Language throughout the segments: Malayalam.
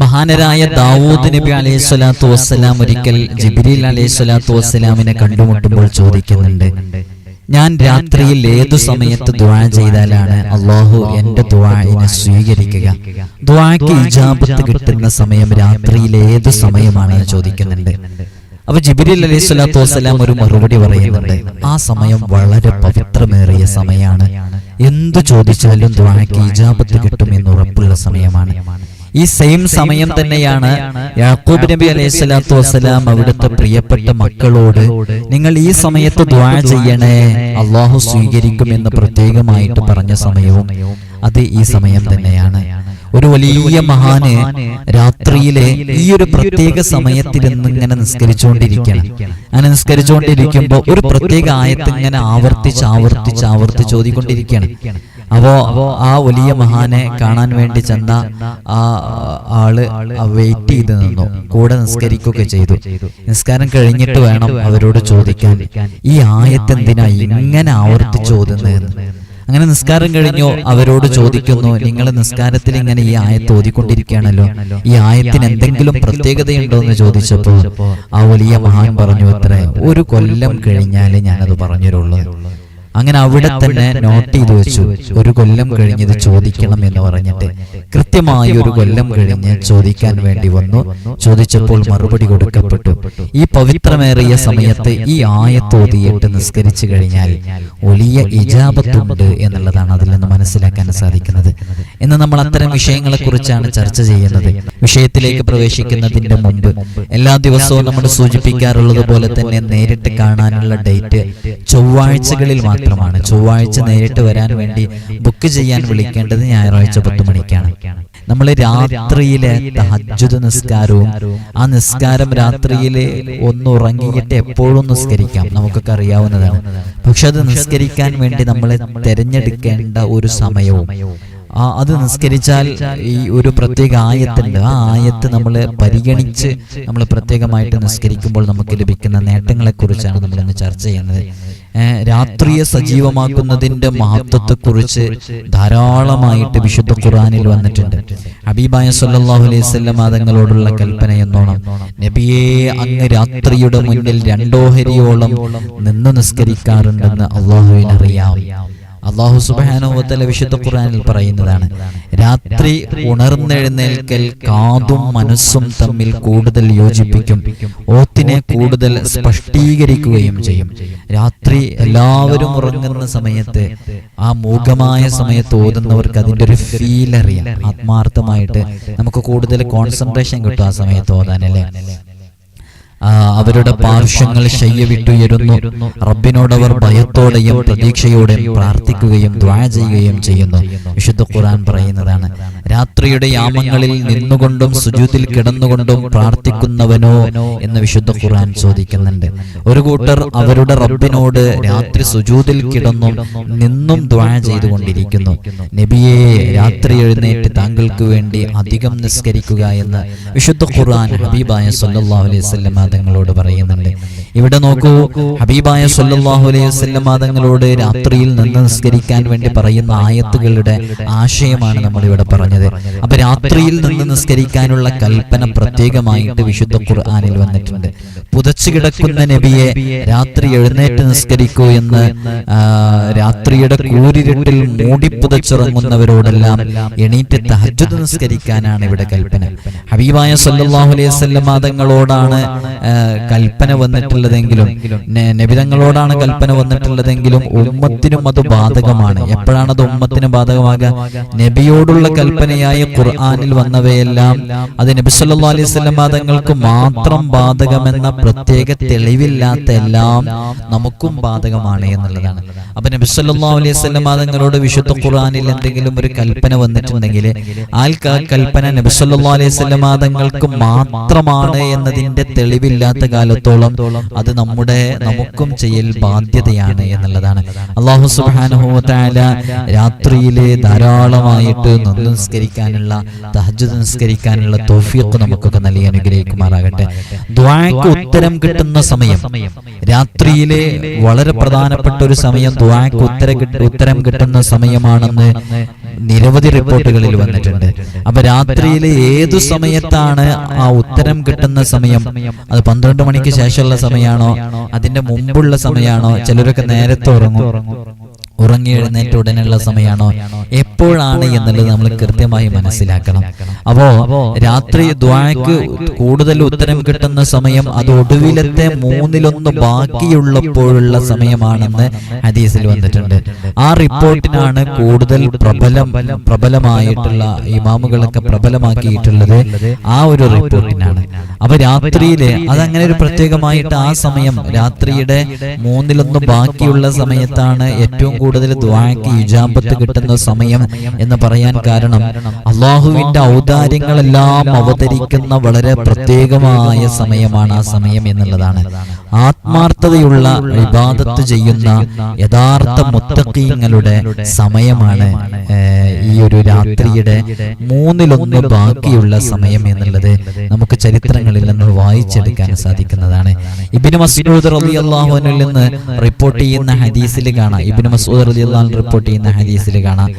മഹാനരായ ദാവൂദ് നബി അലൈഹി സ്വലാത്തു വസ്സലാം ഒരിക്കൽ ജിബിരിൽ അലൈഹി സ്വലാത്തു വസ്സലാമിനെ കണ്ടുമുട്ടുമ്പോൾ ചോദിക്കുന്നുണ്ട് ഞാൻ രാത്രിയിൽ ഏതു സമയത്ത് ദുആ ചെയ്താലാണ് അള്ളാഹു എന്റെ ദുവാനെ സ്വീകരിക്കുക? ദുആക്ക് ഇജാബത്ത് കിട്ടുന്ന സമയം രാത്രിയിൽ ഏതു സമയമാണ് ചോദിക്കുന്നുണ്ട്. അപ്പൊ ജിബിരിൽ അലൈഹി സ്വലാത്തു വസ്സലാം ഒരു മറുപടി പറയുന്നുണ്ട് ആ സമയം വളരെ പവിത്രമേറിയ സമയമാണ്. എന്തു ചോദിച്ചാലും ദുവാക്ക് ഇജാബത്ത് കിട്ടും എന്ന് ഉറപ്പുള്ള സമയമാണ്. ഈ സെയിം സമയം തന്നെയാണ് യാക്കൂബ് നബി അലൈഹി സ്വലാത്തു വസ്സലാം അവിടുത്തെ പ്രിയപ്പെട്ട മക്കളോട് നിങ്ങൾ ഈ സമയത്ത് ദ്വാ ചെയ്യണേ. അള്ളാഹു സ്വീകരിക്കും എന്ന് പ്രത്യേകമായിട്ട് പറഞ്ഞ സമയവും അത് ഈ സമയം തന്നെയാണ്. ഒരു വലിയ മഹാന് രാത്രിയിലെ ഈ ഒരു പ്രത്യേക സമയത്തിരുന്ന് ഇങ്ങനെ നിസ്കരിച്ചുകൊണ്ടിരിക്കണം അങ്ങനെ നിസ്കരിച്ചുകൊണ്ടിരിക്കുമ്പോൾ ഒരു പ്രത്യേക ആയത്ത് ഇങ്ങനെ ആവർത്തിച്ച് ആവർത്തിച്ച് ആവർത്തിച്ച് ഓതിക്കൊണ്ടിരിക്കുകയാണ് അപ്പോ ആ വലിയ മഹാനെ കാണാൻ വേണ്ടി ചെന്ന ആ ആൾ വെയിറ്റ് ചെയ്ത് നിന്നു. കൂടെ നിസ്കരിക്കുകയൊക്കെ ചെയ്തു. നിസ്കാരം കഴിഞ്ഞിട്ട് വേണം അവരോട് ചോദിക്കാൻ. ഈ ആയത്ത് എന്തിനാ ഇങ്ങനെ ആവർത്തിച്ച് ഓതുന്നതെന്ന് അങ്ങനെ നിസ്കാരം കഴിഞ്ഞോ അവരോട് ചോദിക്കുന്നു. നിങ്ങൾ നിസ്കാരത്തിൽ ഇങ്ങനെ ഈ ആയത്ത് ഓതിക്കൊണ്ടിരിക്കുകയാണല്ലോ ഈ ആയത്തിന് എന്തെങ്കിലും പ്രത്യേകതയുണ്ടോ എന്ന് ചോദിച്ചപ്പോൾ ആ വലിയ മഹാൻ പറഞ്ഞു അത്ര ഒരു കൊല്ലം കഴിഞ്ഞാലേ ഞാനത് പറഞ്ഞുള്ളൂ. അങ്ങനെ അവിടെ തന്നെ നോട്ട് ചെയ്തു വെച്ചു. ഒരു കൊല്ലം കഴിഞ്ഞത് ചോദിക്കണം എന്ന് പറഞ്ഞിട്ട് കൃത്യമായി ഒരു കൊല്ലം കഴിഞ്ഞ് ചോദിക്കാൻ വേണ്ടി വന്നു. ചോദിച്ചപ്പോൾ മറുപടി കൊടുക്കപ്പെട്ടു. ഈ പവിത്രമേറിയ സമയത്ത് ഈ ആയത്തോതിയിട്ട് നിസ്കരിച്ചു കഴിഞ്ഞാൽ വലിയ ഇജാപത്തുണ്ട് എന്നുള്ളതാണ് അതിൽ നിന്ന് മനസ്സിലാക്കാൻ സാധിക്കുന്നത്. എന്ന് നമ്മൾ അത്തരം വിഷയങ്ങളെ കുറിച്ചാണ് ചർച്ച ചെയ്യുന്നത്. വിഷയത്തിലേക്ക് പ്രവേശിക്കുന്നതിന്റെ മുമ്പ് എല്ലാ ദിവസവും നമ്മൾ സൂചിപ്പിക്കാറുള്ളത് പോലെ തന്നെ നേരിട്ട് കാണാനുള്ള ഡേറ്റ് ചൊവ്വാഴ്ചകളിൽ മാത്രമാണ് ചൊവ്വാഴ്ച നേരിട്ട് വരാൻ വേണ്ടി ബുക്ക് ചെയ്യാൻ വിളിക്കേണ്ടത് ഞായറാഴ്ച പത്ത് മണിക്കാണ്. നമ്മൾ രാത്രിയിലെ തഹജ്ജുദ് നിസ്കാരവും ആ നിസ്കാരം രാത്രിയിൽ ഒന്ന് ഉറങ്ങിയിട്ട് എപ്പോഴും നിസ്കരിക്കാം. നമുക്കൊക്കെ അറിയാവുന്നതാണ്. പക്ഷെ അത് നിസ്കരിക്കാൻ വേണ്ടി നമ്മൾ തിരഞ്ഞെടുക്കേണ്ട ഒരു സമയവും അത് നിസ്കരിച്ചാൽ ഈ ഒരു പ്രത്യേക ആയത്തുണ്ട്. ആ ആയത്ത് നമ്മൾ പരിഗണിച്ച് നമ്മൾ പ്രത്യേകമായിട്ട് നിസ്കരിക്കുമ്പോൾ നമുക്ക് ലഭിക്കുന്ന നേട്ടങ്ങളെക്കുറിച്ചാണ് നമ്മൾ ഇന്ന് ചർച്ച ചെയ്യുന്നത്. രാത്രിയെ സജീവമാക്കുന്നതിന്റെ മഹത്വത്തെക്കുറിച്ച് ധാരാളമായിട്ട് വിശുദ്ധ ഖുറാനിൽ വന്നിട്ടുണ്ട്. ഹബീബായ സല്ലല്ലാഹു അലൈഹി തങ്ങളോടുള്ള കൽപ്പന എന്നോണം. നബിയെ അങ്ങ് രാത്രിയുടെ മുന്നിൽ രണ്ടോഹരിയോളം നിന്ന് നിസ്കരിക്കാറുണ്ടെന്ന് അള്ളാഹുവിനറിയാം. അള്ളാഹു സുബാനുവത്തല വിശുദ്ധ ഖുർആനിൽ പറയുന്നതാണ്. രാത്രി ഉണർന്നെഴുന്നേൽക്കൽ കാതും മനസ്സും തമ്മിൽ കൂടുതൽ യോജിപ്പിക്കും. ഓത്തിനെ കൂടുതൽ സ്പഷ്ടീകരിക്കുകയും ചെയ്യും. രാത്രി എല്ലാവരും ഉറങ്ങുന്ന സമയത്ത് ആ മൂകമായ സമയത്ത് ഓതുന്നവർക്ക് അതിന്റെ ഒരു ഫീൽ അറിയാം. ആത്മാർത്ഥമായിട്ട് നമുക്ക് കൂടുതൽ കോൺസെൻട്രേഷൻ കിട്ടും ആ സമയത്ത് ഓതാനല്ലേ അവരുടെ പാർശ്വങ്ങൾ ശയ്യ വിട്ടുയരുന്നു റബ്ബിനോട് അവർ ഭയത്തോടെയും പ്രതീക്ഷയോടെയും പ്രാർത്ഥിക്കുകയും ദ്വാ ചെയ്യുകയും ചെയ്യുന്നു. വിശുദ്ധ ഖുർആൻ പറയുന്നതാണ്. രാത്രിയുടെ യാമങ്ങളിൽ നിന്നുകൊണ്ടും സുജൂതിൽ കിടന്നുകൊണ്ടും പ്രാർത്ഥിക്കുന്നവനോ എന്ന് വിശുദ്ധ ഖുർആൻ ചോദിക്കുന്നുണ്ട്. ഒരു കൂട്ടർ അവരുടെ റബ്ബിനോട് രാത്രി സുജൂതിൽ കിടന്നും നിന്നും ദ്വാ ചെയ്തുകൊണ്ടിരിക്കുന്നു. നബിയെ രാത്രി എഴുന്നേറ്റ് താങ്കൾക്ക് വേണ്ടി അധികം നിസ്കരിക്കുക എന്ന് വിശുദ്ധ ഖുർആൻ ഹബീബായ സല്ലാ അലൈഹി വസല്ലം തങ്ങളോട് പറയുന്നുണ്ട്. ഇവിടെ നോക്കൂ ഹബീബായ സല്ലാഹു അലൈഹി വസല്ലം തങ്ങളോട് രാത്രിയിൽ നിന്ന് നിസ്കരിക്കാൻ വേണ്ടി പറയുന്ന ആയത്തുകളുടെ ആശയമാണ് നമ്മൾ ഇവിടെ പറഞ്ഞത്. അപ്പൊ രാത്രിയിൽ നിന്ന് നിസ്കരിക്കാനുള്ള കൽപ്പന പ്രത്യേകമായിട്ട് വിശുദ്ധ ഖുർആാനിൽ വന്നിട്ടുണ്ട്. പുതച്ചു കിടക്കുന്ന നബിയെ രാത്രി എഴുന്നേറ്റ് നിസ്കരിക്കൂ എന്ന് രാത്രിയുടെ കൂരിരുട്ടിൽ മൂടിപ്പുതച്ചിറങ്ങുന്നവരോടെല്ലാം എണീറ്റ് തഹജ്ജുദ് നിസ്കരിക്കാനാണ് ഇവിടെ കൽപ്പന. ഹബീബായ സല്ലാഹു അലൈഹി വസല്ലം തങ്ങളോടാണ് കൽപ്പന വന്നിട്ടുള്ളതെങ്കിലും നബിതങ്ങളോടാണ് കൽപ്പന വന്നിട്ടുള്ളതെങ്കിലും ഉമ്മത്തിനും അത് ബാധകമാണ്. എപ്പോഴാണ് അത് ഉമ്മത്തിന് ബാധകമാകുക? നബിയോടുള്ള കൽപ്പനയായ ഖുർആാനിൽ വന്നവയെല്ലാം അത് നബി സല്ലാ അലൈഹി തങ്ങൾക്ക് മാത്രം ബാധകമെന്ന പ്രത്യേക തെളിവില്ലാത്ത എല്ലാം നമുക്കും ബാധകമാണ് എന്നുള്ളതാണ്. അപ്പൊ നബി സല്ലല്ലാഹു അലൈഹി തങ്ങളോട് വിശുദ്ധ ഖുർആാനിൽ എന്തെങ്കിലും ഒരു കൽപ്പന വന്നിട്ടുണ്ടെങ്കിൽ ആ കൽപ്പന നബി സല്ലല്ലാഹു അലൈഹി തങ്ങൾക്ക് മാത്രമാണ് എന്നതിന്റെ തെളിവില്ലാത്ത കാലത്തോളം അത് നമ്മുടെ നമുക്കും ചെയ്യൽ ബാധ്യതയാണ് എന്നുള്ളതാണ്. അള്ളാഹു തആല രാത്രിയിലെ ധാരാളമായിട്ട് നന്ദിസ്കരിക്കാനുള്ള തഹജ്ജുദ് നിസ്കരിക്കാനുള്ള തോഫിയൊക്കെ നമുക്കൊക്കെ നൽകി അനുഗ്രഹിക്കുമാറാകട്ടെ. ദ്വാക്ക് ഉത്തരം കിട്ടുന്ന സമയം രാത്രിയിലെ വളരെ പ്രധാനപ്പെട്ട ഒരു സമയം ദ്വാക്ക് ഉത്തര ഉത്തരം കിട്ടുന്ന സമയമാണെന്ന് നിരവധി റിപ്പോർട്ടുകളിൽ വന്നിട്ടുണ്ട്. അപ്പൊ രാത്രിയിലെ ഏതു സമയത്താണ് ആ ഉത്തരം കിട്ടുന്ന സമയം? അത് പന്ത്രണ്ട് മണിക്ക് ശേഷമുള്ള സമയമാണോ? അതിന്റെ മുമ്പുള്ള സമയമാണോ? ചിലരൊക്കെ നേരത്തെ ഉറങ്ങും. ഉറങ്ങി എഴുന്നേറ്റ് ഉടനെയുള്ള സമയമാണോ? എപ്പോഴാണ് എന്നുള്ളത് നമ്മൾ കൃത്യമായി മനസ്സിലാക്കണം. അപ്പോ രാത്രി ദ്വാക്ക് കൂടുതൽ ഉത്തരം കിട്ടുന്ന സമയം അത് ഒടുവിലത്തെ മൂന്നിലൊന്ന് ബാക്കിയുള്ളപ്പോഴുള്ള സമയമാണെന്ന് ഹദീസിൽ വന്നിട്ടുണ്ട്. ആ റിപ്പോർട്ടിനാണ് കൂടുതൽ പ്രബലം പ്രബലമായിട്ടുള്ള ഇമാമുകളൊക്കെ പ്രബലമാക്കിയിട്ടുള്ളത് ആ ഒരു റിപ്പോർട്ടിനാണ്. അപ്പൊ രാത്രിയിൽ അതങ്ങനെ ഒരു പ്രത്യേകമായിട്ട് ആ സമയം രാത്രിയുടെ മൂന്നിലൊന്ന് ബാക്കിയുള്ള സമയത്താണ് ഏറ്റവും കൂടുതൽ ദ്വാക്ക് ഇജാബത്ത് കിട്ടുന്ന സമയം എന്ന് പറയാൻ കാരണം അള്ളാഹുവിന്റെ ഔദാര്യങ്ങളെല്ലാം അവതരിക്കുന്ന വളരെ പ്രത്യേകമായ സമയമാണ് ആ സമയം എന്നുള്ളതാണ്. ആത്മാർത്ഥതയുള്ള വിവാദത്ത് ചെയ്യുന്ന യഥാർത്ഥ മുത്തക്കീങ്ങളുടെ സമയമാണ് ഈ ഒരു രാത്രിയുടെ മൂന്നിലൊന്ന് ബാക്കിയുള്ള സമയം എന്നുള്ളത് നമുക്ക് ചരിത്രങ്ങളിൽ നിന്ന് വായിച്ചെടുക്കാൻ സാധിക്കുന്നതാണ്. ഇബിന് മസൂദ് റളിയല്ലാഹു അൻഹുവിൽ നിന്ന് റിപ്പോർട്ട് ചെയ്യുന്ന ഹദീസിൽ കാണാം. ഇബിന് മസൂദ് അൻഹു റിപ്പോർട്ട് ചെയ്യുന്ന ഹദീസിൽ കാണാം.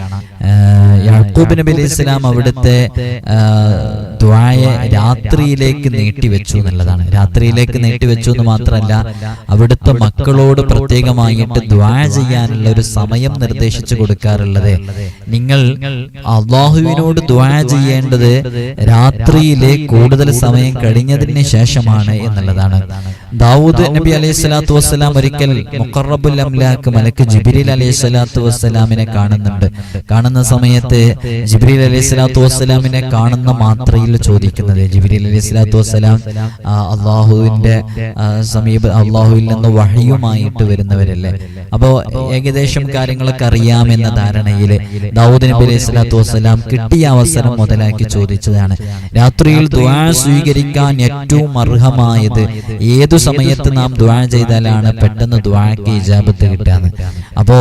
യാക്കൂബ് നബി അലൈഹി സ്വലാം അവിടുത്തെ ദ്വായെ രാത്രിയിലേക്ക് നീട്ടിവെച്ചു എന്നുള്ളതാണ്. രാത്രിയിലേക്ക് നീട്ടിവെച്ചു എന്ന് മാത്രമല്ല അവിടുത്തെ മക്കളോട് പ്രത്യേകമായിട്ട് ദ്വാ ചെയ്യാനുള്ള ഒരു സമയം നിർദ്ദേശിച്ചു കൊടുക്കാറുള്ളത്. നിങ്ങൾ അള്ളാഹുവിനോട് ദ്വാ ചെയ്യേണ്ടത് രാത്രിയിലെ കൂടുതൽ സമയം കഴിഞ്ഞതിന് ശേഷമാണ് എന്നുള്ളതാണ്. ദാവൂദ് നബി അലൈഹി സ്വലാത്തു വസ്സലാം ഒരിക്കൽ മുഖറബുൽ അംലാക്ക് മലക്ക് ജിബിരിൽ അലൈഹി സ്വലാത്തു വസ്സലാമിനെ കാണുന്നുണ്ട്. കാണുന്ന സമയത്ത് ജിബ്രീൽ അലൈഹി സ്വലാത്തു വസ്സലാമിനെ കാണുന്ന മാത്രയിൽ ചോദിക്കുന്നത് ജിബ്രീൽ അലൈഹി സ്വലാത്തു വസ്സലാം അള്ളാഹുവിന്റെ സമീപ അള്ളാഹുവിൽ നിന്ന് വഹിയുമായിട്ട് വരുന്നവരല്ലേ? അപ്പോ ഏകദേശം കാര്യങ്ങളൊക്കെ അറിയാമെന്ന ധാരണയിൽ ദാവൂദ് നബി അലൈഹി സ്വലാത്തു വസ്സലാം കിട്ടിയ അവസരം മുതലാക്കി ചോദിച്ചതാണ്. രാത്രിയിൽ ദ്വാ സ്വീകരിക്കാൻ ഏറ്റവും അർഹമായത് ഏതു സമയത്ത് നാം ദ്വാ ചെയ്താലാണ് പെട്ടെന്ന് ദ്വാക്ക് ഇജാബത്ത് കിട്ടാന്ന് അപ്പോ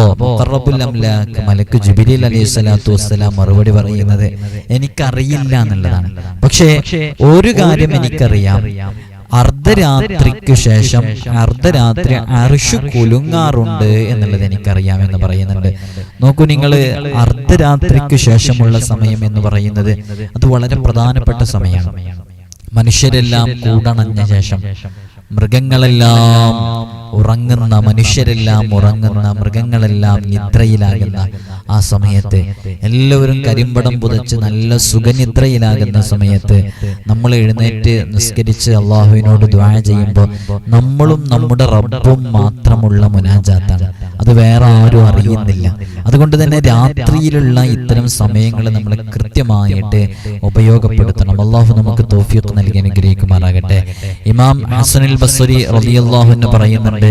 മലക്ക് ജിബിരിൽ അലൈഹി സ്വലാത്തു വസ്സലാം മറുപടി പറയുന്നത് എനിക്കറിയില്ല എന്നുള്ളതാണ്. പക്ഷേ ഒരു കാര്യം എനിക്കറിയാം. അർദ്ധരാത്രിക്ക് ശേഷം അർദ്ധരാത്രി അർഷു കുലുങ്ങാറുണ്ട് എന്നുള്ളത് എനിക്കറിയാം എന്ന് പറയുന്നുണ്ട്. നോക്കൂ നിങ്ങൾ അർദ്ധരാത്രിക്ക് ശേഷമുള്ള സമയം എന്ന് പറയുന്നത് അത് വളരെ പ്രധാനപ്പെട്ട സമയമാണ്. മനുഷ്യരെല്ലാം കൂടണഞ്ഞ ശേഷം. മൃഗങ്ങളെല്ലാം ഉറങ്ങുന്ന മനുഷ്യരെല്ലാം ഉറങ്ങുന്ന മൃഗങ്ങളെല്ലാം നിദ്രയിലാകുന്ന ആ സമയത്ത് എല്ലാവരും കരിമ്പടം പുതച്ച് നല്ല സുഖനിദ്രയിലാകുന്ന സമയത്ത് നമ്മൾ എഴുന്നേറ്റ് നിസ്കരിച്ച് അള്ളാഹുവിനോട് ദ്വാഴ ചെയ്യുമ്പോൾ നമ്മളും നമ്മുടെ റബ്ബും മാത്രമുള്ള മുനാജാത്താണ്. അത് വേറെ ആരും അറിയുന്നില്ല. അതുകൊണ്ട് തന്നെ രാത്രിയിലുള്ള ഇത്തരം സമയങ്ങൾ നമ്മൾ കൃത്യമായിട്ട് ഉപയോഗപ്പെടുത്തണം. അള്ളാഹു നമുക്ക് തോഫിയൊക്കെ നൽകി അനുഗ്രഹിക്കുമാറാകട്ടെ. ഇമാം ഹസനുൽ ബസ്രി റളിയല്ലാഹു എന്ന് പറയുന്നുണ്ട്.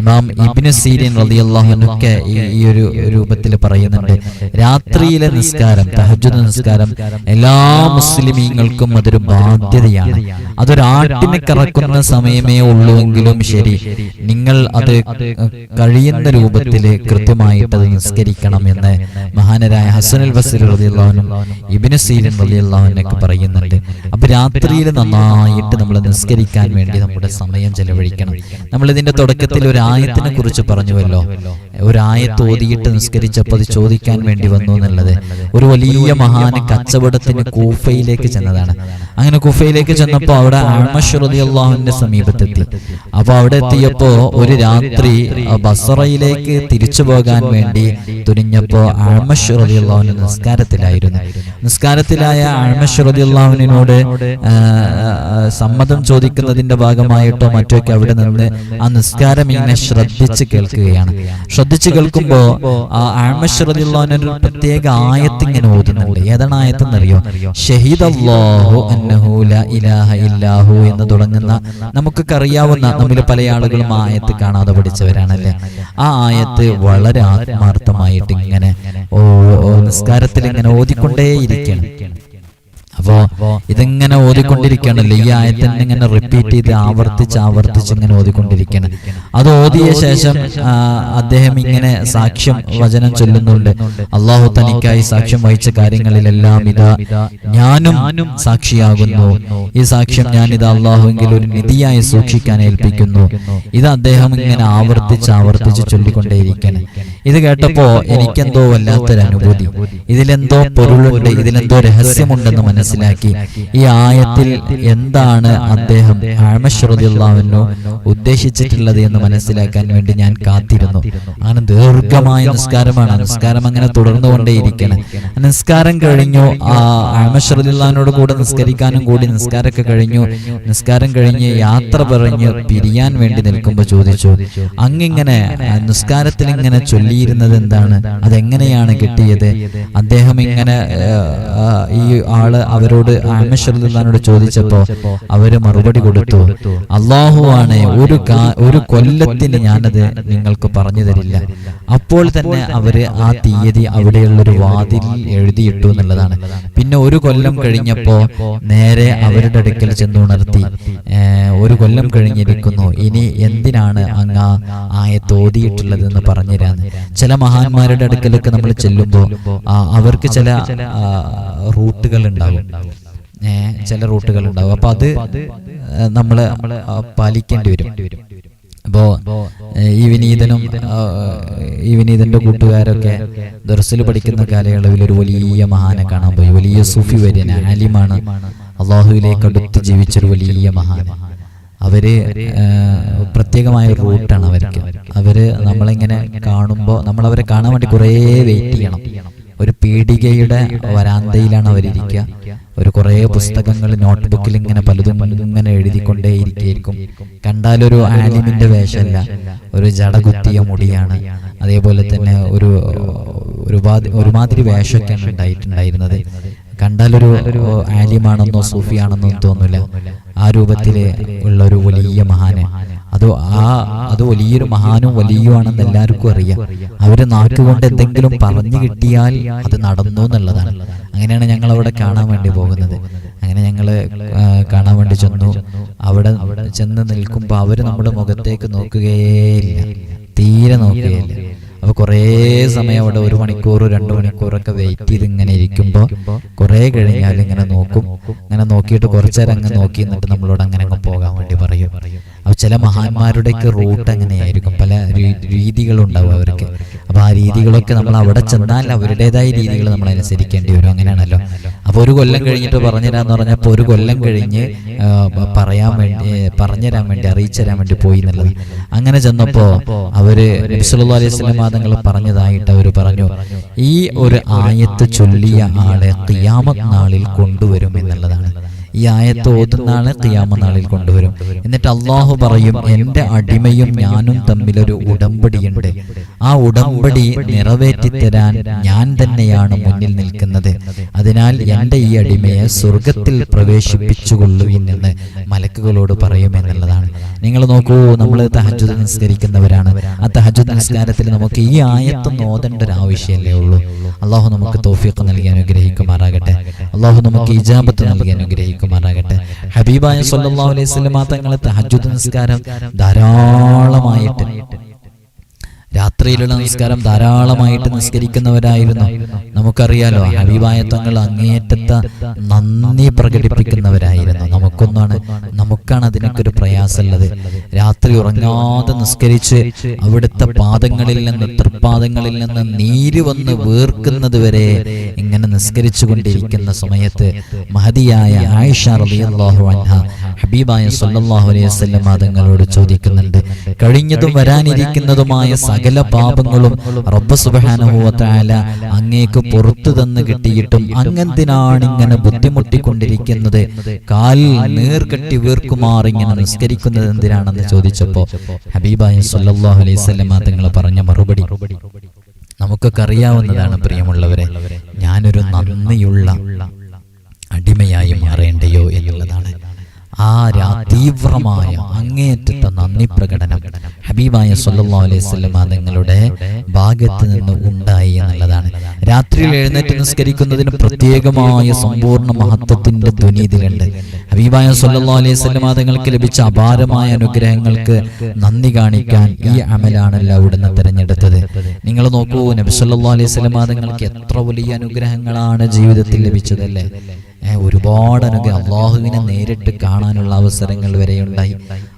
ഇമാം ഇബിന് സീരിൻ റബി അള്ളാഹുനൊക്കെ ഈ ഒരു രൂപത്തിൽ പറയുന്നുണ്ട്. രാത്രിയിലെ നിസ്കാരം തഹജുദ് നിസ്കാരം എല്ലാ മുസ്ലിമീങ്ങൾക്കും അതൊരു ബാധ്യതയാണ്. അതൊരാട്ടിനെ കറക്കുന്ന സമയമേ ഉള്ളൂ എങ്കിലും ശരി. നിങ്ങൾ അത് കഴിയുന്ന രൂപത്തിൽ കൃത്യമായിട്ട് അത് നിസ്കരിക്കണം എന്ന് മഹാനരായ ഹസനുൽ ബസ്രി റതിയുള്ളവനും ഇബ്നു സീരൻ റതിയുള്ളവനൊക്കെ പറയുന്നുണ്ട്. അപ്പൊ രാത്രിയിൽ നന്നായിട്ട് നമ്മൾ നിസ്കരിക്കാൻ വേണ്ടി നമ്മുടെ സമയം ചെലവഴിക്കണം. നമ്മൾ ഇതിന്റെ തുടക്കത്തിൽ ഒരു ആയത്തിനെ കുറിച്ച് പറഞ്ഞുവല്ലോ. ഒരായത്ത് ഓതിയിട്ട് നിസ്കരിച്ചപ്പോൾ അത് ചോദിക്കാൻ വേണ്ടി വന്നു എന്നുള്ളത് ഒരു വലിയ മഹാന് കച്ചവടത്തിന് കൂഫയിലേക്ക് ചെന്നതാണ്. അങ്ങനെ കുഫയിലേക്ക് ചെന്നപ്പോൾ അവിടെ ആമശ്രുതി അള്ളാഹുവിന്റെ സമീപത്തെത്തി. അപ്പൊ അവിടെ എത്തിയപ്പോ ഒരു രാത്രി ആ ബസറയിലേക്ക് തിരിച്ചു പോകാൻ വേണ്ടി തുനിഞ്ഞപ്പോ അഹമ്മദ് അള്ളാഹുവിന്റെ നിസ്കാരത്തിലായിരുന്നു. നിസ്കാരത്തിലായ അള്ളാഹുവിനോട് സമ്മതം ചോദിക്കുന്നതിന്റെ ഭാഗമായിട്ടോ മറ്റോ അവിടെ നിന്ന് ആ നിസ്കാരം ഇങ്ങനെ ശ്രദ്ധിച്ച് കേൾക്കുകയാണ്. ശ്രദ്ധിച്ച് കേൾക്കുമ്പോ ആ ഒരു പ്രത്യേക ആയത്ത് ഇങ്ങനെ ഓതുന്നുണ്ട്. ഏതാണ് ആയത്തെന്നറിയോ ഷഹീദ് അല്ലാഹു അന്നഹു ലാ ഇലാഹ ഇല്ലാഹു എന്ന് തുടങ്ങുന്ന നമുക്കൊക്കെ അറിയാവുന്ന നമ്മിൽ പല ആളുകളും ആയത്ത് കാണാതെ പഠിച്ചവരാണല്ലേ? ആ ആയത്ത് വളരെ ആത്മാർത്ഥമായിട്ട് ഇങ്ങനെ നിസ്കാരത്തിൽ ഇങ്ങനെ ഓതിക്കൊണ്ടേയിരിക്കണം. അപ്പോ ഇതിങ്ങനെ ഓതിക്കൊണ്ടിരിക്കണല്ലോ ഈ ആയത്തന്നെ ഇങ്ങനെ റിപ്പീറ്റ് ചെയ്ത് ആവർത്തിച്ച് ആവർത്തിച്ച് ഇങ്ങനെ ഓതിക്കൊണ്ടിരിക്കണം അത് ഓതിയ ശേഷം അദ്ദേഹം ഇങ്ങനെ സാക്ഷ്യം വചനം ചൊല്ലുന്നുണ്ട്. അള്ളാഹു തനിക്കായി സാക്ഷ്യം വഹിച്ച കാര്യങ്ങളിലെല്ലാം ഇതാ. ഞാനും സാക്ഷിയാകുന്നു. ഈ സാക്ഷ്യം ഞാൻ ഇത് അള്ളാഹുവെങ്കിൽ ഒരു നിധിയായി സൂക്ഷിക്കാൻ ഏൽപ്പിക്കുന്നു. ഇത് അദ്ദേഹം ഇങ്ങനെ ആവർത്തിച്ച് ആവർത്തിച്ച് ചൊല്ലിക്കൊണ്ടേയിരിക്കണം ഇത് കേട്ടപ്പോ എനിക്കെന്തോ വല്ലാത്തൊരു അനുഭൂതി ഇതിലെന്തോ പൊരുളുണ്ട് ഇതിലെന്തോ രഹസ്യമുണ്ടെന്ന് മനസ്സിലായി മനസ്സിലാക്കി. ഈ ആയത്തിൽ എന്താണ് അദ്ദേഹം ആമശ്രുതിയുള്ളവനോ ഉദ്ദേശിച്ചിട്ടുള്ളത് എന്ന് മനസ്സിലാക്കാൻ വേണ്ടി ഞാൻ കാത്തിരുന്നു. അങ്ങനെ ദീർഘമായ നിസ്കാരമാണ്. നിസ്കാരം അങ്ങനെ തുടർന്നുകൊണ്ടേയിരിക്കണം. നിസ്കാരം കഴിഞ്ഞു ആ ആമശ്രുതിയുള്ളവനോട് കൂടെ നിസ്കരിക്കാനും കൂടി നിസ്കാരമൊക്കെ കഴിഞ്ഞു. നിസ്കാരം കഴിഞ്ഞ് യാത്ര പറഞ്ഞ് പിരിയാൻ വേണ്ടി നിൽക്കുമ്പോൾ ചോദിച്ചു. അങ്ങിങ്ങനെ നിസ്കാരത്തിൽ ഇങ്ങനെ ചൊല്ലിയിരുന്നത് എന്താണ്? അതെങ്ങനെയാണ് കിട്ടിയത്? അദ്ദേഹം ഇങ്ങനെ ഈ ആൾ അവരോട് ആമശ്വരനോട് ചോദിച്ചപ്പോ അവർ മറുപടി കൊടുത്തു. അള്ളാഹുവാണ് ഒരു ഒരു കൊല്ലത്തിന് ഞാനത് നിങ്ങൾക്ക് പറഞ്ഞു തരില്ല. അപ്പോൾ തന്നെ അവർ ആ തീയതി അവിടെയുള്ള ഒരു വാതിൽ എഴുതിയിട്ടു എന്നുള്ളതാണ്. പിന്നെ ഒരു കൊല്ലം കഴിഞ്ഞപ്പോ നേരെ അവരുടെ അടുക്കൽ ചെന്നുണർത്തി "ഏ, ഒരു കൊല്ലം കഴിഞ്ഞിരിക്കുന്നു. ഇനി എന്തിനാണ് അങ്ങ് ആയ ആയത്ത് ഓതിയിട്ടുള്ളത് എന്ന് ചില മഹാന്മാരുടെ അടുക്കലൊക്കെ നമ്മൾ ചെല്ലുമ്പോൾ അവർക്ക് ചില റൂട്ടുകൾ ഉണ്ടാവും. ചില റൂട്ടുകൾ ഉണ്ടാവും. അപ്പൊ അത് നമ്മൾ പാലിക്കേണ്ടി വരും. അപ്പോ ഈ വിനീതനും ഈ വിനീതന്റെ കൂട്ടുകാരൊക്കെ ദർസിൽ പഠിക്കുന്ന കാലയളവിൽ ഒരു വലിയ മഹാനെ കാണാൻ പോയി. വലിയ സൂഫി വര്യൻ അലിമാണ്. അള്ളാഹുവിലേക്ക് അടുത്ത് ജീവിച്ചൊരു വലിയ മഹാൻ അവർ പ്രത്യേകമായ ഒരു റൂട്ടാണ് അവർക്ക്. അവർ നമ്മളിങ്ങനെ കാണുമ്പോൾ നമ്മൾ അവരെ കാണാൻ വേണ്ടി കുറേ വെയിറ്റ് ചെയ്യണം. ഒരു പീഡികയുടെ വരാന്തയിലാണ് അവരിയ്ക്കുക ഒരു കുറേ പുസ്തകങ്ങൾ നോട്ട്ബുക്കിൽ ഇങ്ങനെ പലതും ഇങ്ങനെ എഴുതിക്കൊണ്ടേ ഇരിക്കുകയായിരിക്കും. കണ്ടാലൊരു ആലിമിന്റെ വേഷമല്ല. ഒരു ജട കുത്തിയ മുടിയാണ്. അതേപോലെ തന്നെ ഒരു ഒരുപാട് ഒരുമാതിരി വേഷമൊക്കെയാണ് ഉണ്ടായിട്ടുണ്ടായിരുന്നത്. കണ്ടാലൊരു ആലിമാണെന്നോ സൂഫിയാണെന്നോ തോന്നില്ല ആ രൂപത്തിൽ ഉള്ള ഒരു വലിയ മഹാന്. അത് ആ അത് വലിയൊരു മഹാനും വലിയുമാണെന്ന് എല്ലാവർക്കും അറിയാം. അവർ നാക്കുകൊണ്ട് എന്തെങ്കിലും പറഞ്ഞു കിട്ടിയാൽ അത് നടന്നു എന്നുള്ളതാണ്. അങ്ങനെയാണ് ഞങ്ങൾ അവിടെ കാണാൻ വേണ്ടി പോകുന്നത്. അങ്ങനെ ഞങ്ങൾ കാണാൻ വേണ്ടി ചെന്നു. അവിടെ ചെന്ന് നിൽക്കുമ്പോൾ അവർ നമ്മുടെ മുഖത്തേക്ക് നോക്കുകയേ ഇല്ല. തീരെ നോക്കുകയില്ല അപ്പൊ കുറേ സമയം അവിടെ ഒരു മണിക്കൂർ രണ്ട് മണിക്കൂറൊക്കെ വെയിറ്റ് ചെയ്ത് ഇങ്ങനെ ഇരിക്കുമ്പോൾ കുറേ കഴിഞ്ഞാൽ ഇങ്ങനെ നോക്കും. ഇങ്ങനെ നോക്കിയിട്ട് കുറച്ചേരം അങ്ങ് നോക്കി എന്നിട്ട് നമ്മളോട് അങ്ങനെ അങ്ങ് പോകാൻ വേണ്ടി പറയും. അപ്പൊ ചില മഹാന്മാരുടെയൊക്കെ റൂട്ട് അങ്ങനെയായിരിക്കും. പല രീതികളുണ്ടാവും അവർക്ക്. അപ്പോൾ ആ രീതികളൊക്കെ നമ്മൾ അവിടെ ചെന്നാൽ അവരുടേതായ രീതികൾ നമ്മൾ അനുസരിക്കേണ്ടി വരും. അങ്ങനെയാണല്ലോ. അപ്പോൾ ഒരു കൊല്ലം കഴിഞ്ഞിട്ട് പറഞ്ഞുതരാന്ന് പറഞ്ഞപ്പോൾ ഒരു കൊല്ലം കഴിഞ്ഞ് പറയാൻ വേണ്ടി പറഞ്ഞുതരാൻ വേണ്ടി അറിയിച്ചു തരാൻ വേണ്ടി പോയി എന്നുള്ളത്. അങ്ങനെ ചെന്നപ്പോ അവർ നബിസുല്ലാ അലൈഹി സ്വലം തങ്ങൾ പറഞ്ഞതായിട്ട് അവർ പറഞ്ഞു. ഈ ഒരു ആയത്ത് ചൊല്ലിയ ആളെ തിയാമത് നാളിൽ കൊണ്ടുവരും എന്നുള്ളതാണ് ഈ ആയത്ത് ഓതുന്ന ആളെ ഖിയാമ നാളിൽ കൊണ്ടുവരും. എന്നിട്ട് അള്ളാഹു പറയും എന്റെ അടിമയും ഞാനും തമ്മിലൊരു ഉടമ്പടിയുണ്ട്. ആ ഉടമ്പടി നിറവേറ്റിത്തരാൻ ഞാൻ തന്നെയാണ് മുന്നിൽ നിൽക്കുന്നത്. അതിനാൽ എന്റെ ഈ അടിമയെ സ്വർഗത്തിൽ പ്രവേശിപ്പിച്ചുകൊള്ളുവിൻ എന്ന് മലക്കുകളോട് പറയുമെന്നുള്ളതാണ്. നിങ്ങൾ നോക്കൂ നമ്മൾ തഹജുദ് നിസ്കരിക്കുന്നവരാണ്. നിസ്കാരത്തിൽ നമുക്ക് ഈ ആയത്ത് നോതേണ്ട ഒരു ആവശ്യമല്ലേ ഉള്ളൂ. അള്ളാഹു നമുക്ക് തോഫിയൊക്കെ നൽകി അനുഗ്രഹിക്കുമാറാകട്ടെ. അള്ളാഹു നമുക്ക് ഇജാബത്ത് നൽകി അനുഗ്രഹിക്കുമാറാകട്ടെ. ഹബീബായ സല്ലല്ലാഹു അലൈഹി വസല്ലം തങ്ങളെ തഹജുദ് നിസ്കാരം ധാരാളമായിട്ട് രാത്രിയിലുള്ള നിസ്കാരം ധാരാളമായിട്ട് നിസ്കരിക്കുന്നവരായിരുന്നു നമുക്കറിയാലോ ഹബീബായ അങ്ങേയറ്റത്ത നന്ദി പ്രകടിപ്പിക്കുന്നവരായിരുന്നു. നമുക്കൊന്നാണ് നമുക്കാണ് അതിനൊക്കെ ഒരു പ്രയാസമുള്ളത്. രാത്രി ഉറങ്ങാതെ നിസ്കരിച്ച് അവിടുത്തെ പാദങ്ങളിൽ നിന്ന് തൃപ്പാദങ്ങളിൽ നിന്ന് നീര് വന്ന് വീർക്കുന്നത് വരെ ഇങ്ങനെ നിസ്കരിച്ചു കൊണ്ടിരിക്കുന്ന സമയത്ത് മഹതിയായ ആയിഷ റളിയല്ലാഹു അൻഹ ഹബീബായ സല്ലല്ലാഹു അലൈഹി വസല്ലം തങ്ങളോട് ചോദിക്കുന്നുണ്ട്. കഴിഞ്ഞതും വരാനിരിക്കുന്നതുമായ സകല പാപങ്ങളും റബ്ബ് തആല അങ്ങേക്ക് പുറത്തു തന്ന് കിട്ടിയിട്ടും അങ്ങെന്തിനാണ് ഇങ്ങനെ ബുദ്ധിമുട്ടിക്കൊണ്ടിരിക്കുന്നത്? കാൽ നീർകെട്ടി വീർക്കുമാർ ഇങ്ങനെ നിസ്കരിക്കുന്നത് എന്തിനാണെന്ന് ചോദിച്ചപ്പോ ഹബീബായ സല്ലാഹു അലൈഹി തങ്ങൾ പറഞ്ഞ മറുപടി. നമുക്കൊക്കെ അറിയാവുന്നതാണ് പ്രിയമുള്ളവരെ ഞാനൊരു നന്ദിയുള്ള അടിമയായി മാറേണ്ടയോ എന്നുള്ളതാണ്. ആ തീവ്രമായ അങ്ങേയറ്റത്തെ നന്ദി പ്രകടനം ഹബീബായ സല്ലല്ലാഹു അലൈഹി വസല്ലം നിങ്ങളുടെ ഭാഗത്ത് നിന്ന് ഉണ്ടായി എന്നുള്ളതാണ്. രാത്രിയിൽ എഴുന്നേറ്റ് നിസ്കരിക്കുന്നതിന് പ്രത്യേകമായ സമ്പൂർണ മഹത്വത്തിന്റെ ധ്വനി ഇതിലുണ്ട്. ഹബീബായ സല്ലല്ലാഹു അലൈഹി വസല്ലം തങ്ങൾക്ക് ലഭിച്ച അപാരമായ അനുഗ്രഹങ്ങൾക്ക് നന്ദി കാണിക്കാൻ ഈ അമലാണല്ലോ അവിടുന്ന് തിരഞ്ഞെടുത്തത്. നിങ്ങൾ നോക്കൂ നബി സല്ലല്ലാഹു അലൈഹി വസല്ലം തങ്ങൾക്ക് എത്ര വലിയ അനുഗ്രഹങ്ങളാണ് ജീവിതത്തിൽ ലഭിച്ചതല്ലേ ഒരുപാട് അനുഗ്രഹം. അള്ളാഹുവിനെ നേരിട്ട് കാണാനുള്ള അവസരങ്ങൾ വരെയുണ്ടായി.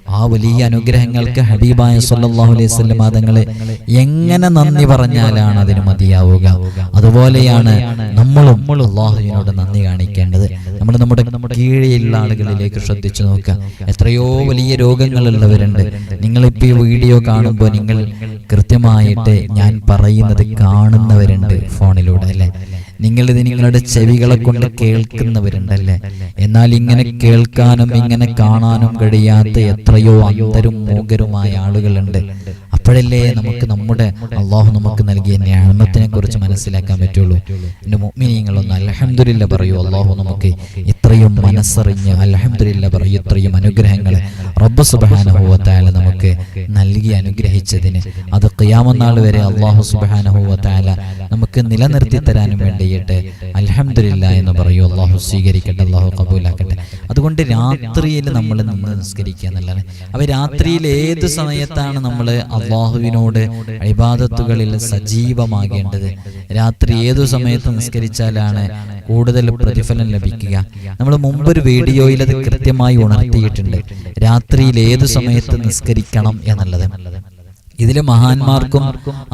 ആ വലിയ അനുഗ്രഹങ്ങൾക്ക് ഹബീബായ സല്ലാഹു അലൈഹി വസല്ലം തങ്ങളെ എങ്ങനെ നന്ദി പറഞ്ഞാലാണ് അതിന് മതിയാവുക? അതുപോലെയാണ് നമ്മളും അള്ളാഹുവിനോട് നന്ദി കാണിക്കേണ്ടത്. നമ്മൾ നമ്മുടെ കീഴിലുള്ള ആളുകളിലേക്ക് ശ്രദ്ധിച്ചു നോക്കുക. എത്രയോ വലിയ രോഗങ്ങളുള്ളവരുണ്ട്. നിങ്ങളിപ്പോൾ ഈ വീഡിയോ കാണുമ്പോൾ നിങ്ങൾ കൃത്യമായിട്ട് ഞാൻ പറയുന്നത് കാണുന്നവരുണ്ട് ഫോണിലൂടെ അല്ലേ? നിങ്ങളിത് നിങ്ങളുടെ ചെവികളെ കൊണ്ട് കേൾക്കുന്നവരുണ്ടല്ലേ? എന്നാൽ ഇങ്ങനെ കേൾക്കാനും ഇങ്ങനെ കാണാനും കഴിയാത്ത എത്രയോ അന്തരും മൂകരുമായ ആളുകളുണ്ട്. അപ്പോഴല്ലേ നമുക്ക് നമ്മുടെ അള്ളാഹു നമുക്ക് നൽകിയ ഞാമത്തിനെ കുറിച്ച് മനസ്സിലാക്കാൻ പറ്റുള്ളൂ. എന്റെ മുഗ്മിനിയങ്ങളൊന്ന് അലഹമില്ല പറയൂ അള്ളാഹു നമുക്ക് ഇത്രയും മനസ്സറിഞ്ഞ് അലഹമില്ല പറയും ഇത്രയും അനുഗ്രഹങ്ങൾ റബ്ബ് സുബാനഹുവത്തായ നമുക്ക് നൽകി അനുഗ്രഹിച്ചതിന്. അത് ക്യാമനാൾ വരെ അള്ളാഹു സുബാനഹുവത്തായ നമുക്ക് നിലനിർത്തി തരാനും വേണ്ടിയിട്ട് അലഹമില്ല എന്ന് പറയൂ. അള്ളാഹു സ്വീകരിക്കട്ടെ അള്ളാഹു കബൂലാക്കട്ടെ. അതുകൊണ്ട് രാത്രിയിൽ നമ്മൾ നിന്ന് നിസ്കരിക്കുക എന്നുള്ളതാണ്. അപ്പോൾ രാത്രിയിൽ ഏത് സമയത്താണ് നമ്മൾ അള്ളാഹുവിനോട് ഇബാദത്തുകളിൽ സജീവമാകേണ്ടത്? രാത്രി ഏതു സമയത്ത് നിസ്കരിച്ചാലാണ് കൂടുതൽ പ്രതിഫലം ലഭിക്കുക? നമ്മൾ മുമ്പൊരു വീഡിയോയിൽ അത് കൃത്യമായി ഉണർത്തിയിട്ടുണ്ട്. രാത്രിയിൽ ഏത് സമയത്ത് നിസ്കരിക്കണം എന്നുള്ളത്. ഇതിൽ മഹാന്മാർക്കും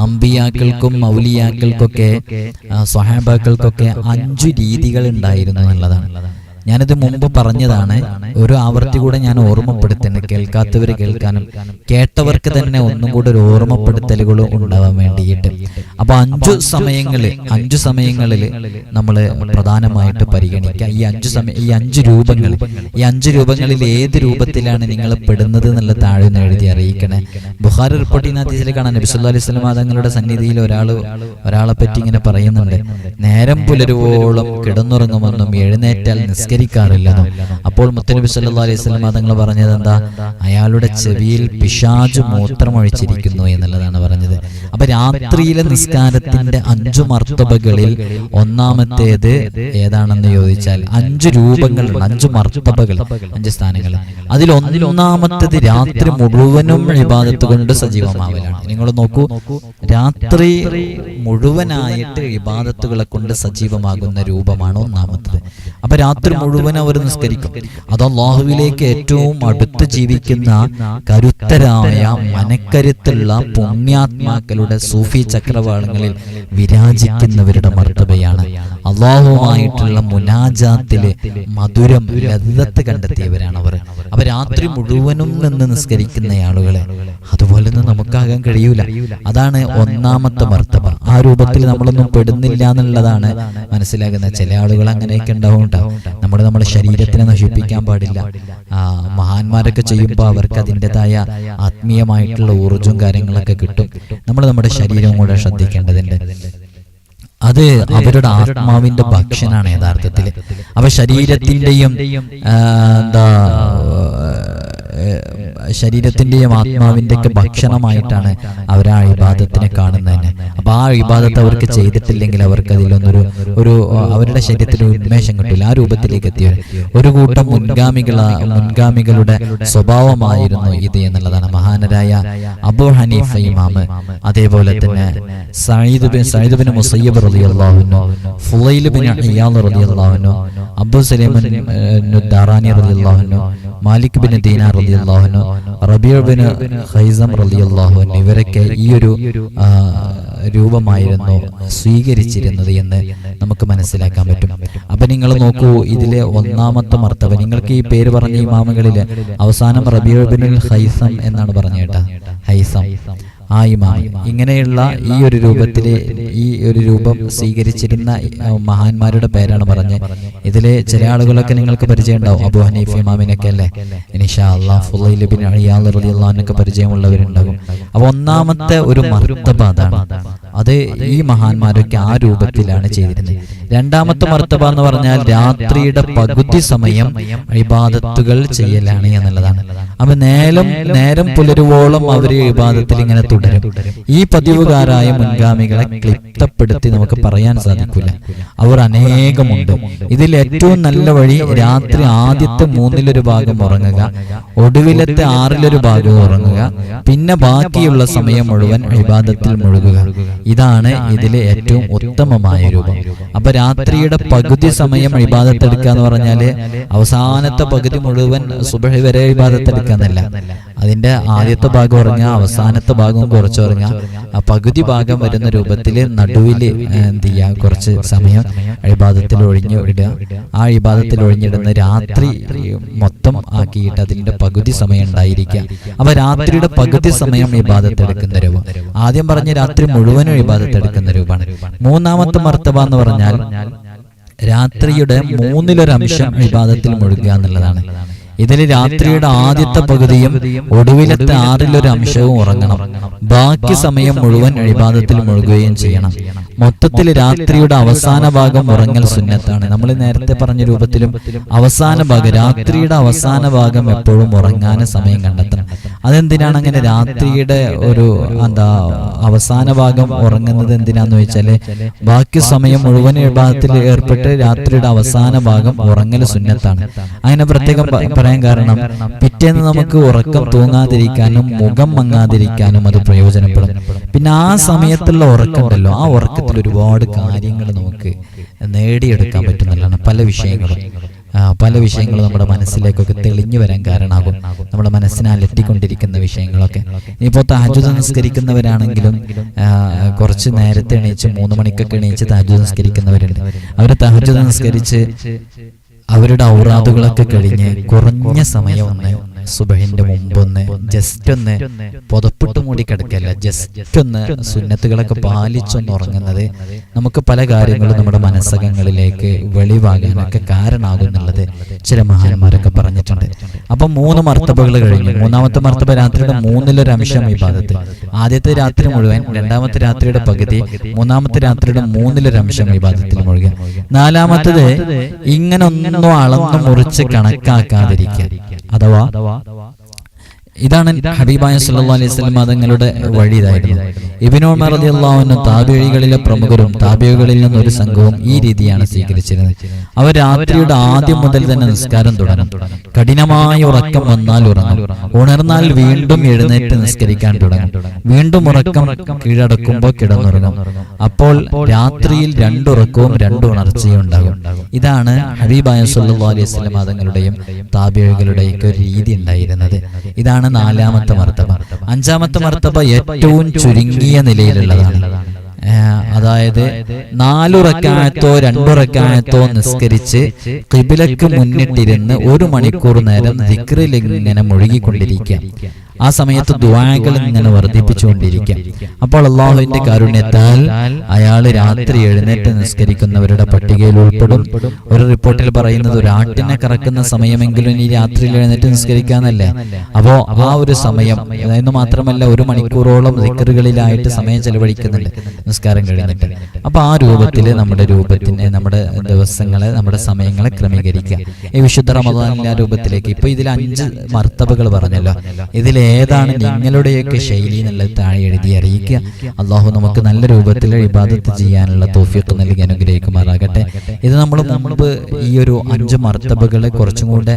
അമ്പിയാക്കൾക്കും മൗലിയാക്കൾക്കൊക്കെ സ്വഹാബാക്കൾക്കൊക്കെ അഞ്ചു രീതികൾ ഉണ്ടായിരുന്നു എന്നുള്ളതാണ്. ഞാനിത് മുമ്പ് പറഞ്ഞതാണ്. ഒരു ആവർത്തി കൂടെ ഞാൻ ഓർമ്മപ്പെടുത്തേണ്ട കേൾക്കാത്തവർ കേൾക്കാനും കേട്ടവർക്ക് തന്നെ ഒന്നും കൂടെ ഒരു ഓർമ്മപ്പെടുത്തലുകളും ഉണ്ടാവാൻ വേണ്ടിയിട്ട്. അപ്പൊ അഞ്ചു സമയങ്ങളിൽ അഞ്ചു സമയങ്ങളിൽ നമ്മൾ പ്രധാനമായിട്ട് പരിഗണിക്കുക ഈ അഞ്ചു സമയം ഈ അഞ്ച് രൂപങ്ങൾ ഈ അഞ്ച് രൂപങ്ങളിൽ ഏത് രൂപത്തിലാണ് നിങ്ങൾ പെടുന്നത് എന്നുള്ള താഴെ എഴുതി അറിയിക്കണേ. ബുഹാരി റിപ്പോർട്ട് ചെയ്യുന്ന അതിൽ കാണാൻ നബിസുല്ലാ അലൈഹി സ്വലം തങ്ങളുടെ സന്നിധിയിൽ ഒരാൾ ഒരാളെ പറ്റി ഇങ്ങനെ പറയുന്നുണ്ട്. നേരം പുലരുവോളം കിടന്നുറങ്ങുമെന്നും എഴുന്നേറ്റാൽ നിസ്കരിക്കാറില്ലെന്നും അപ്പോൾ മുത്തനബി സല്ലാ അലൈഹി സ്വലം തങ്ങൾ പറഞ്ഞത് എന്താ? അയാളുടെ ചെവിയിൽ പിശാജ് മൂത്രമൊഴിച്ചിരിക്കുന്നു എന്നുള്ളതാണ് പറഞ്ഞത്. അപ്പൊ രാത്രിയിലെ നിസ്കാരത്തിന്റെ അഞ്ചു മർത്തബകളിൽ ഒന്നാമത്തേത് ഏതാണെന്ന് ചോദിച്ചാൽ അഞ്ച് രൂപങ്ങൾ അഞ്ചു മർത്തബകൾ അഞ്ച് സ്ഥാനങ്ങൾ. അതിൽ ഒന്നാമത്തേത് രാത്രി മുഴുവനും ഇബാദത്ത് കൊണ്ട് സജീവമാവലാണ്. നിങ്ങൾ നോക്കൂ രാത്രി മുഴുവനായിട്ട് ഇബാദത്തുകളെ കൊണ്ട് സജീവമാകുന്ന രൂപമാണ് ഒന്നാമത്തത്. അപ്പൊ രാത്രി മുഴുവൻ അവർ നിസ്കരിക്കും. അത് അള്ളാഹുവിലേക്ക് ഏറ്റവും അടുത്ത് ജീവിക്കുന്ന കരുത്തരായ മനക്കരുത്തുള്ള പുണ്യാത്മാക്കളുടെ സൂഫി ചക്രവാളങ്ങളിൽ വിരാജിക്കുന്നവരുടെ മർത്തബയാണ് അള്ളാഹുമായിട്ടുള്ള മുനാജാത്തിൽ മധുരം ലത്ത് കണ്ടെത്തിയവരാണ് അവർ. അവ രാത്രി മുഴുവനും നിന്ന് നിസ്കരിക്കുന്ന ആളുകളെ. അതുപോലെ ഒന്നും നമുക്കാകാൻ കഴിയൂല. അതാണ് ഒന്നാമത്തെ മർത്തബ ആ രൂപത്തിൽ നമ്മളൊന്നും പെടുന്നില്ല എന്നുള്ളതാണ് മനസ്സിലാകുന്ന ചില ആളുകൾ അങ്ങനെയൊക്കെ ഉണ്ടാവും നമ്മൾ നമ്മുടെ ശരീരത്തിനെ നശിപ്പിക്കാൻ പാടില്ല. ആ, മഹാന്മാരൊക്കെ ചെയ്യുമ്പോൾ അവർക്ക് അതിന്റെതായ ആത്മീയമായിട്ടുള്ള ഊർജവും കാര്യങ്ങളൊക്കെ കിട്ടും. നമ്മൾ നമ്മുടെ ശരീരം കൂടെ ശ്രദ്ധിക്കേണ്ടതുണ്ട് അത് അവരുടെ ആത്മാവിന്റെ ഭക്ഷണാണ് യഥാർത്ഥത്തിൽ. അവ ശരീരത്തിന്റെയും എന്താ ആത്മാവിന്റെ ഒക്കെ ഭക്ഷണമായിട്ടാണ് അവർ ആ ഇബാദത്തിനെ കാണുന്നത് തന്നെ അപ്പൊ ആ ഇബാദത്ത് അവർക്ക് ചെയ്തിട്ടില്ലെങ്കിൽ അവർക്ക് അതിലൊന്നൊരു ഒരു അവരുടെ ശരീരത്തിൽ ഉന്മേഷം കിട്ടില്ല ആ രൂപത്തിലേക്ക് എത്തിയവർ. ഒരു കൂട്ടം മുൻഗാമികള മുൻഗാമികളുടെ സ്വഭാവമായിരുന്നു ഇത് എന്നുള്ളതാണ്. മഹാനരായ അബു ഹനീഫ ഇമാമ് അതേപോലെ തന്നെ സയ്യിദ് ബിൻ മുസയ്യബ് റളിയല്ലാഹുനു ഫുലൈൽ ബിൻ ഇയാദ് റളിയല്ലാഹുനു അബു സലൈമൻ ദാറാനി റളിയല്ലാഹുനു മാലിക് ബിൻ ദീനാർ റളിയല്ലാഹുനു റബീഉ ബിൻ ഖൈസം റളിയല്ലാഹുനു ഇവരൊക്കെ ഈ ഒരു രൂപമായിരുന്നു സ്വീകരിച്ചിരുന്നത് എന്ന് നമുക്ക് മനസ്സിലാക്കാൻ പറ്റും. അപ്പൊ നിങ്ങൾ നോക്കൂ ഇതിലെ ഒന്നാമത്തെ മർത്തവ. നിങ്ങൾക്ക് ഈ പേര് പറഞ്ഞ ഇമാമുകളിൽ അവസാനം റബീഉ ബിൻ ഹൈസം എന്നാണ് പറഞ്ഞു കേട്ടാ. ഹൈസം ആ ഇമാം ഇങ്ങനെയുള്ള ഈ ഒരു രൂപത്തിൽ ഈ ഒരു രൂപം സ്വീകരിച്ചിരുന്ന മഹാന്മാരുടെ പേരാണ് പറഞ്ഞത്. ഇതിലെ ചില ആളുകളൊക്കെ നിങ്ങൾക്ക് പരിചയം ഉണ്ടാവും അബു ഹനീഫ് ഇമാമിനൊക്കെ അല്ലേ? ഇനിഷാ അള്ളാഹ് ഫുലൈൽ ബിൻ അലിയാൽ റളിയല്ലാഹുവിനൊക്കെ പരിചയമുള്ളവരുണ്ടാകും. അപ്പൊ ഒന്നാമത്തെ ഒരു മർത്തബ അതാണ് അത് ഈ മഹാന്മാരൊക്കെ ആ രൂപത്തിലാണ് ചെയ്തിരുന്നത്. രണ്ടാമത്തെ മർത്തബ എന്ന് പറഞ്ഞാൽ രാത്രിയുടെ പകുതി സമയം ഇബാദത്തുകൾ ചെയ്യലാണ് എന്നുള്ളതാണ്. അപ്പൊ നേരം നേരം പുലരുവോളം അവർ ഇബാദത്തിൽ ഇങ്ങനെ തുടരും. ഈ പതിവുകാരായ മുൻഗാമികളെ ക്ലിപ്തപ്പെടുത്തി നമുക്ക് പറയാൻ സാധിക്കില്ല അവർ അനേകമുണ്ട്. ഇതിൽ ഏറ്റവും നല്ല വഴി രാത്രി ആദ്യത്തെ മൂന്നിലൊരു ഭാഗം ഉറങ്ങുക ഒടുവിലത്തെ ആറിലൊരു ഭാഗം ഉറങ്ങുക പിന്നെ ബാക്കിയുള്ള സമയം മുഴുവൻ ഇബാദത്തിൽ മുഴുകുക. ഇതാണ് ഇതിലെ ഏറ്റവും ഉത്തമമായ രൂപം. അപ്പൊ രാത്രിയുടെ പകുതി സമയം ഇബാദത്തെടുക്കുക എന്ന് പറഞ്ഞാൽ അവസാനത്തെ പകുതി മുഴുവൻ സുബഹി വരെ ഇബാദത്തെടുക്കാന്നല്ല അതിന്റെ ആദ്യത്തെ ഭാഗം ഉറങ്ങുക അവസാനത്തെ ഭാഗം കുറച്ച് ഉറങ്ങുക. ആ പകുതി ഭാഗം വരുന്ന രൂപത്തിൽ നടുവിൽ എന്ത് ചെയ്യുക കുറച്ച് സമയം ഇബാദത്തിൽ ഒഴിഞ്ഞു ഇടുക ആ ഇബാദത്തിൽ ഒഴിഞ്ഞിടുന്ന രാത്രി മൊത്തം ആക്കിയിട്ട് അതിന്റെ പകുതി സമയം ഉണ്ടായിരിക്കുക. അപ്പൊ രാത്രിയുടെ പകുതി സമയം ഇബാദത്ത് ബാധത്തെടുക്കുന്ന രൂപം. ആദ്യം പറഞ്ഞ രാത്രി മുഴുവനും ഇബാദത്ത് എടുക്കുന്ന രൂപമാണ്. മൂന്നാമത്തെ മർത്തബ എന്ന് പറഞ്ഞാൽ രാത്രിയുടെ മൂന്നിലൊരംശം വിവാദത്തിൽ മുഴുകുക എന്നുള്ളതാണ്. ഇതിൽ രാത്രിയുടെ ആദ്യത്തെ പകുതിയും ഒടുവിലത്തെ ആറിലൊരു അംശവും ഉറങ്ങണം. ബാക്കി സമയം മുഴുവൻ അഴിബാദത്തിൽ മുഴുകുകയും ചെയ്യണം. മൊത്തത്തിൽ രാത്രിയുടെ അവസാന ഭാഗം ഉറങ്ങൽ സുന്നത്താണ്. നമ്മൾ നേരത്തെ പറഞ്ഞ രൂപത്തിലും അവസാന ഭാഗം രാത്രിയുടെ അവസാന ഭാഗം എപ്പോഴും ഉറങ്ങാൻ സമയം കണ്ടെത്തണം. അതെന്തിനാണ് അങ്ങനെ രാത്രിയുടെ ഒരു എന്താ അവസാന ഭാഗം ഉറങ്ങുന്നത് എന്തിനാന്ന് വെച്ചാൽ ബാക്കി സമയം മുഴുവൻ വിഭാഗത്തിൽ ഏർപ്പെട്ട് രാത്രിയുടെ അവസാന ഭാഗം ഉറങ്ങൽ സുന്നത്താണ്. അങ്ങനെ പ്രത്യേകം പറയാൻ കാരണം പിറ്റേന്ന് നമുക്ക് ഉറക്കം തൂങ്ങാതിരിക്കാനും മുഖം മങ്ങാതിരിക്കാനും അത് പ്രയോജനപ്പെടും. പിന്നെ ആ സമയത്തുള്ള ഉറക്കമുണ്ടല്ലോ. ആ ഉറക്കത്തിൽ ഒരുപാട് കാര്യങ്ങൾ നമുക്ക് നേടിയെടുക്കാൻ പറ്റുന്നതാണ്. പല വിഷയങ്ങളും. പല വിഷയങ്ങളും നമ്മുടെ മനസ്സിലേക്കൊക്കെ തെളിഞ്ഞു വരാൻ കാരണമാകും. നമ്മുടെ മനസ്സിനെ അലട്ടിക്കൊണ്ടിരിക്കുന്ന വിഷയങ്ങളൊക്കെ. ഇനിയിപ്പോൾ താജു നിസ്കരിക്കുന്നവരാണെങ്കിലും കുറച്ച് നേരത്തെ എണീച്ച് മൂന്ന് മണിക്കൊക്കെ എണീച്ച് താജു നിസ്കരിക്കുന്നവരുണ്ട്. അവർ തഹജുദ് നിസ്കരിച്ച് അവരുടെ ഔറാദുകളൊക്കെ കഴിഞ്ഞ് കുറഞ്ഞ സമയം ഒന്ന് സുബഹിന്റെ മുമ്പൊന്ന്. ജസ്റ്റ് ഒന്ന് പുതപ്പിട്ട് മൂടി കിടക്കല്ല ജസ്റ്റ് ഒന്ന് സുന്നത്തുകളൊക്കെ പാലിച്ചൊന്ന് ഉറങ്ങുന്നത് നമുക്ക് പല കാര്യങ്ങളും നമ്മുടെ മനസ്സകങ്ങളിലേക്ക് വെളിവാകാനൊക്കെ കാരണമാകുന്നുള്ളത് ചില മഹാന്മാരൊക്കെ പറഞ്ഞിട്ടുണ്ട്. അപ്പൊ മൂന്ന് മർത്തബകൾ കഴിഞ്ഞു. മൂന്നാമത്തെ മർത്തബ രാത്രിയുടെ മൂന്നിലൊരു അംശം ഈ ആദ്യത്തെ രാത്രി മുഴുവൻ രണ്ടാമത്തെ രാത്രിയുടെ പകുതി മൂന്നാമത്തെ രാത്രിയുടെ മൂന്നിലൊരു അംശം ഈ ഭാഗത്തിൽ മുഴുകൻ നാലാമത്തത് ഇങ്ങനെ ഒന്നും അളന്ന് മുറിച്ച് കണക്കാക്കാതിരിക്കുക. അഥവാ ഇതാണ് ഹബീബായ സല്ലല്ലാഹു അലൈഹി വസല്ലം തങ്ങളുടെ വഴി ഇതായിരുന്നു ഇബ്നു ഉമർ റളിയല്ലാഹു അൻഹു താബിഴികളിലെ പ്രമുഖരും താബിഴികളിൽ നിന്ന് ഒരു സംഘവും ഈ രീതിയാണ് സ്വീകരിച്ചിരുന്നത്. അവർ രാത്രിയുടെ ആദ്യം മുതൽ തന്നെ നിസ്കാരം തുടങ്ങും കഠിനമായ ഉറക്കം വന്നാൽ ഉറങ്ങും. ഉണർന്നാൽ വീണ്ടും എഴുന്നേറ്റ് നിസ്കരിക്കാൻ തുടങ്ങും. വീണ്ടും ഉറക്കം കീഴടക്കുമ്പോൾ കിടന്നുറങ്ങും. അപ്പോൾ രാത്രിയിൽ രണ്ടുറക്കവും രണ്ടു ഉണർച്ചയും ഉണ്ടാകും. ഇതാണ് ഹബീബായ സല്ലല്ലാഹു അലൈഹി വസല്ലം തങ്ങളുടെയും താബിഴികളുടെയും ഒരു രീതി ഉണ്ടായിരുന്നത്. ഇതാണ് നാലാമത്തെ മർത്തബ. അഞ്ചാമത്തെ മർത്തബ ഏറ്റവും ചുരുങ്ങിയ നിലയിലുള്ളതാണ്. അതായത് നാലുറക്കായത്തോ രണ്ടുറക്കായത്തോ നിസ്കരിച്ച് കിബിലക്ക് മുന്നിട്ടിരുന്ന് ഒരു മണിക്കൂർ നേരം ദിക്രിലിങ്ങനെ മുഴുകിക്കൊണ്ടിരിക്കുക. ആ സമയത്ത് ദ്വാകൾ ഇങ്ങനെ വർദ്ധിപ്പിച്ചുകൊണ്ടിരിക്കാം അപ്പോൾ അള്ളാഹുവിന്റെ കാരുണ്യത്താൽ അയാൾ രാത്രി എഴുന്നേറ്റ് നിസ്കരിക്കുന്നവരുടെ പട്ടികയിൽ ഉൾപ്പെടും. ഒരു റിപ്പോർട്ടിൽ പറയുന്നത് ഒരു ആട്ടിനെ കറക്കുന്ന സമയമെങ്കിലും ഈ രാത്രിയിൽ എഴുന്നേറ്റ് നിസ്കരിക്കാന്നല്ലേ? അപ്പോ ആ ഒരു സമയം അതായത് മാത്രമല്ല ഒരു മണിക്കൂറോളം ദിക്കറുകളിലായിട്ട് സമയം ചെലവഴിക്കുന്നുണ്ട്. നിസ്കാരം കഴിഞ്ഞിട്ട്. അപ്പൊ ആ രൂപത്തിൽ നമ്മുടെ രൂപത്തിനെ നമ്മുടെ ദിവസങ്ങളെ നമ്മുടെ സമയങ്ങളെ ക്രമീകരിക്കുക. ഈ വിശുദ്ധ റമദാനിലെ ആ രൂപത്തിലേക്ക്. ഇപ്പൊ ഇതിൽ അഞ്ച് മർത്തബകൾ പറഞ്ഞല്ലോ. ഇതിൽ ഏതാണ് നിങ്ങളുടെയൊക്കെ ശൈലി എന്നുള്ളത് താഴെ എഴുതി അറിയിക്കുക. അള്ളാഹു നമുക്ക് നല്ല രൂപത്തിൽ ഇബാദത്ത് ചെയ്യാനുള്ള തോഫിയൊക്കെ നൽകി അനുഗ്രഹിക്കുമാറാകട്ടെ. ഇത് നമ്മൾ മുമ്പ് ഈ ഒരു അഞ്ച് മർത്തബകളെ കുറച്ചും കൂടെ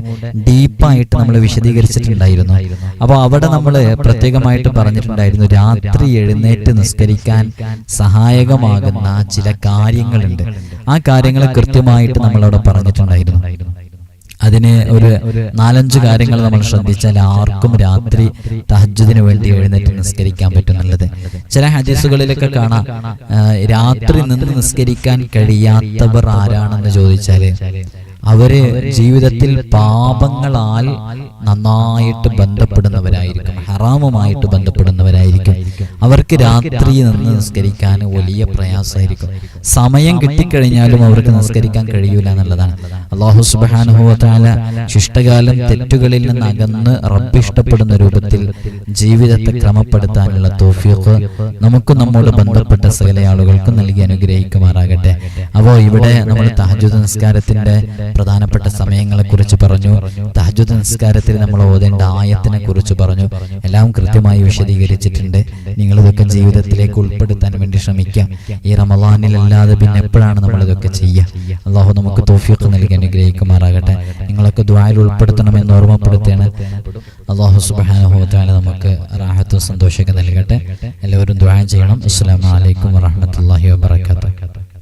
ഡീപ്പായിട്ട് നമ്മൾ വിശദീകരിച്ചിട്ടുണ്ടായിരുന്നു. അപ്പോൾ അവിടെ നമ്മൾ പ്രത്യേകമായിട്ട് പറഞ്ഞിട്ടുണ്ടായിരുന്നു രാത്രി എഴുന്നേറ്റ് നിസ്കരിക്കാൻ സഹായകമാകുന്ന ചില കാര്യങ്ങളുണ്ട്. ആ കാര്യങ്ങൾ കൃത്യമായിട്ട് നമ്മളവിടെ പറഞ്ഞിട്ടുണ്ടായിരുന്നു. അതിന് ഒരു നാലഞ്ച് കാര്യങ്ങൾ നമ്മൾ ശ്രദ്ധിച്ചാൽ ആർക്കും രാത്രി തഹജ്ജുദിന് വേണ്ടി എഴുന്നേറ്റ് നിസ്കരിക്കാൻ പറ്റുന്നുള്ളത്. ചില ഹദീസുകളിലൊക്കെ കാണാം രാത്രി നിന്ന് നിസ്കരിക്കാൻ കഴിയാത്തവർ ആരാണെന്ന് ചോദിച്ചാൽ അവർ ജീവിതത്തിൽ പാപങ്ങളാൽ നന്നായിട്ട് ബന്ധപ്പെടുന്നവരായിരിക്കും ഹറാമുമായിട്ട് ബന്ധപ്പെടുന്നവരായിരിക്കും. അവർക്ക് രാത്രി നിന്ന് നിസ്കരിക്കാൻ വലിയ പ്രയാസമായിരിക്കും. സമയം കിട്ടിക്കഴിഞ്ഞാലും അവർക്ക് നിസ്കരിക്കാൻ കഴിയൂല എന്നുള്ളതാണ്. അള്ളാഹു സുബാനുഭവത്താല ശിഷ്ടകാലം തെറ്റുകളിൽ നിന്ന് അകന്ന് റബ്ബ് ഇഷ്ടപ്പെടുന്ന രൂപത്തിൽ ജീവിതത്തെ ക്രമപ്പെടുത്താനുള്ള തോഫിയൊക്കെ നമുക്ക് നമ്മോട് ബന്ധപ്പെട്ട സകല ആളുകൾക്കും നൽകി അനുഗ്രഹിക്കുമാറാകട്ടെ. അപ്പോൾ ഇവിടെ നമ്മൾ തഹജുദ് നിസ്കാരത്തിന്റെ പ്രധാനപ്പെട്ട സമയങ്ങളെ കുറിച്ച് പറഞ്ഞു. തഹജുദ് നിസ്കാരത്തിൽ നമ്മൾ ഓതേണ്ട ആയത്തിനെ കുറിച്ച് പറഞ്ഞു. എല്ലാം കൃത്യമായി വിശദീകരിച്ചിട്ടുണ്ട്. നിങ്ങളിതൊക്കെ ജീവിതത്തിലേക്ക് ഉൾപ്പെടുത്താൻ വേണ്ടി ശ്രമിക്കാം. ഈ റമലാനിലല്ലാതെ പിന്നെ എപ്പോഴാണ് നമ്മൾ ഇതൊക്കെ ചെയ്യുക? അള്ളാഹു നമുക്ക് തോഫിയൊക്കെ നൽകി അനുഗ്രഹിക്കുമാറാകട്ടെ. നിങ്ങളൊക്കെ ദ്വായിൽ ഉൾപ്പെടുത്തണമെന്ന് ഓർമ്മപ്പെടുത്തിയാണ് അള്ളാഹു സുബാനുഭവത്താല നമുക്ക് റാഹത്ത് സന്തോഷമൊക്കെ നൽകട്ടെ. എല്ലാവരും ദ്വായം ചെയ്യണം. അസ്സാം അലൈക്കും വറഹ്മത്തുള്ളാഹി വബറകാതുഹു.